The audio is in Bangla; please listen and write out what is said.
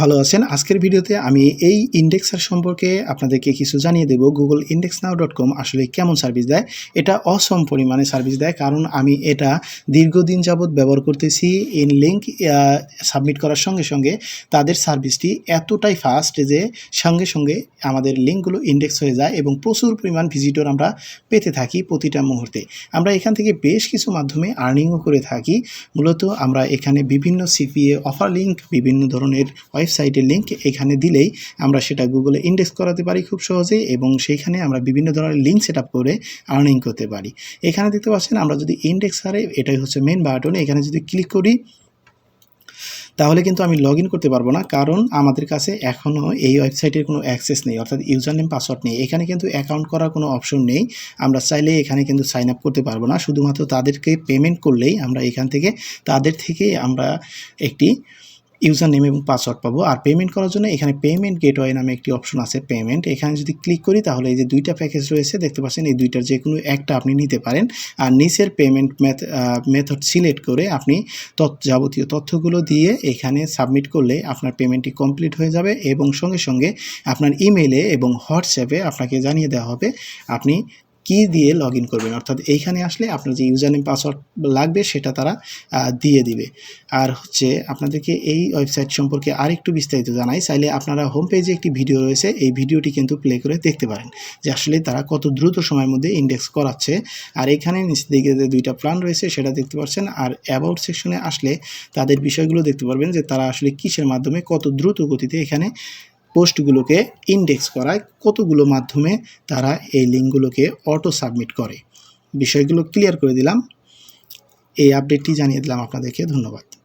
ভালো আছেন। আজকের ভিডিওতে আমি এই ইন্ডেক্সার সম্পর্কে আপনাদেরকে কিছু জানিয়ে দেব। Google index now dot com আসলে কেমন সার্ভিস দেয়? এটা অসম পরিমাণে সার্ভিস দেয়, কারণ আমি এটা দীর্ঘদিন যাবৎ ব্যবহার করতেছি। ইন লিঙ্ক সাবমিট করার সঙ্গে সঙ্গে তাদের সার্ভিসটি এতটাই ফাস্ট যে সঙ্গে সঙ্গে আমাদের লিঙ্কগুলো ইন্ডেক্স হয়ে যায় এবং প্রচুর পরিমাণ ভিজিটর আমরা পেতে থাকি প্রতিটা মুহূর্তে। আমরা এখান থেকে বেশ কিছু মাধ্যমে আর্নিংও করে থাকি। মূলত আমরা এখানে বিভিন্ন সিপিএ অফার লিঙ্ক বিভিন্ন ধরনের ওয়েবসাইটের লিঙ্ক এখানে দিলেই আমরা সেটা গুগলে ইন্ডেক্স করাতে পারি খুব সহজেই এবং সেইখানে আমরা বিভিন্ন ধরনের লিঙ্ক সেট করে আর্নিং করতে পারি। এখানে দেখতে পাচ্ছেন আমরা যদি ইন্ডেক্স হারে এটাই হচ্ছে মেন বাটন এখানে যদি ক্লিক করি, তাহলে কিন্তু আমি লগ করতে পারব না কারণ আমাদের কাছে এখনও এই ওয়েবসাইটের কোনো অ্যাক্সেস নেই, অর্থাৎ ইউজার নেম পাসওয়ার্ড নেই। এখানে কিন্তু অ্যাকাউন্ট করার কোনো অপশন নেই। আমরা চাইলে এখানে কিন্তু সাইন আপ করতে পারব না। শুধুমাত্র তাদেরকে পেমেন্ট করলেই আমরা এখান থেকে, তাদের থেকে আমরা একটি ইউজার নেম এবং পাসওয়ার্ড পাবো। আর পেমেন্ট করার জন্য এখানে পেমেন্ট গেটওয়ে নামে একটি অপশন আছে পেমেন্ট এখানে যদি ক্লিক করি তাহলে এই যে দুইটা প্যাকেজ রয়েছে, দেখতে পাচ্ছেন এই দুইটার যে কোনো একটা আপনি নিতে পারেন। আর নিচের পেমেন্ট মেথড সিলেক্ট করে আপনি যাবতীয় তথ্যগুলো দিয়ে এখানে সাবমিট করলে আপনার পেমেন্টটি কমপ্লিট হয়ে যাবে এবং সঙ্গে সঙ্গে আপনার ইমেলে এবং হোয়াটসঅ্যাপে আপনাকে জানিয়ে দেওয়া হবে, আপনি কি দিয়ে লগ ইন করবেন? অর্থাৎ এইখানে আসলে আপনার যে ইউজার নেম পাসওয়ার্ড লাগবে সেটা তারা দিয়ে দিবে। আর হচ্ছে আপনাদেরকে এই ওয়েবসাইট সম্পর্কে আরেকটু বিস্তারিত জানাই। চাইলে আপনারা হোম পেজে একটি ভিডিও রয়েছে, এই ভিডিওটি কিন্তু প্লে করে দেখতে পারেন যে আসলে তারা কত দ্রুত সময়ের মধ্যে ইন্ডেক্স করাচ্ছে। আর এখানে নিচে দিকে যে দুইটা প্ল্যান রয়েছে সেটা দেখতে পাচ্ছেন। আর অ্যাবাউট সেকশনে আসলে তাদের বিষয়গুলো দেখতে পারবেন যে তারা আসলে কিসের মাধ্যমে কত দ্রুত গতিতে এখানে পোস্টগুলোকে ইন্ডেক্স করায় কতগুলো মাধ্যমে তারা এই লিঙ্কগুলোকে অটো সাবমিট করে। বিষয়গুলো ক্লিয়ার করে দিলাম। এই আপডেটটি জানিয়ে দিলাম আপনাদেরকে। ধন্যবাদ।